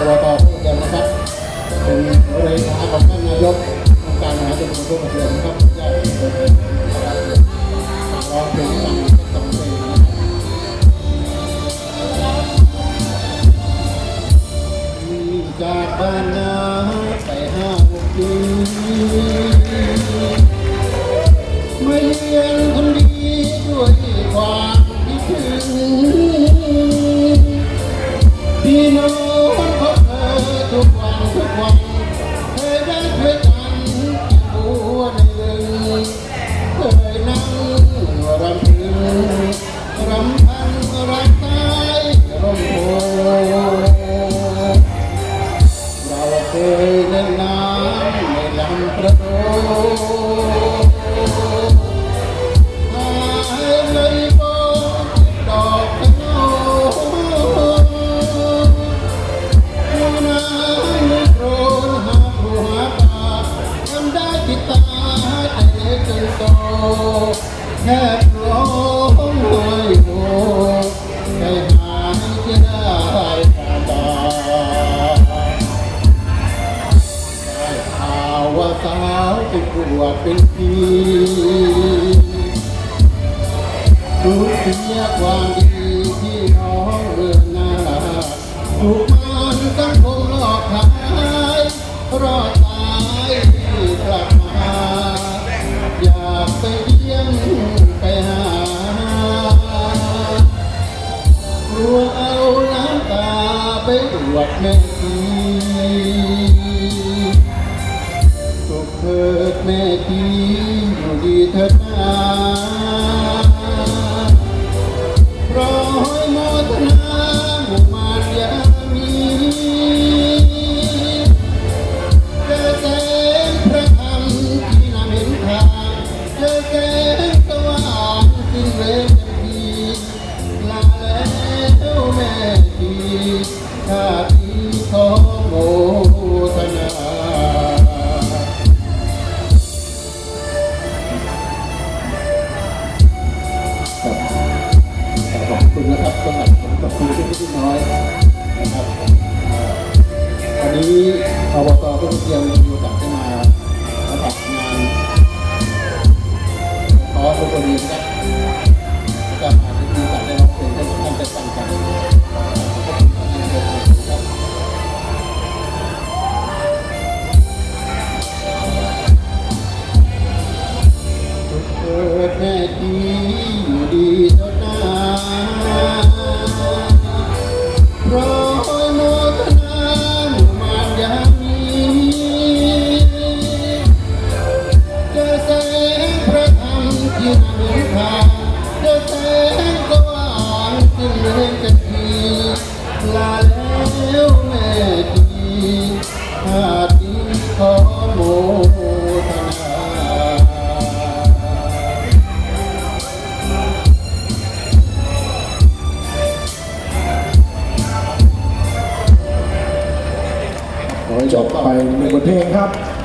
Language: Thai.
อบตผู้เรียนนะครับเป็นเลขาของท่านนายกองค์การมหาชนของผู้เรียนนะครับญาติโยมร้องเพลงสั่งสองเพลงนะครับจากบ้านนาไปห้าหกปีไม่เลี้ยงคน แค่ร้องไห้โหใจหายจะได้ขาตาได้ข่าวว่าสาวติดผัวเป็นทีรู้เสียความดี ไปตรวจแม่ทีสุขเถิดแม่ทีอยู่ดีเธอ ชาติขอโมทนาขอบคุณนะครับสำหรับขอบคุณที่ที่น้อยนะครับวันนี้อบตก็เตรียม จบไปหนึ่งบทเพลงครับ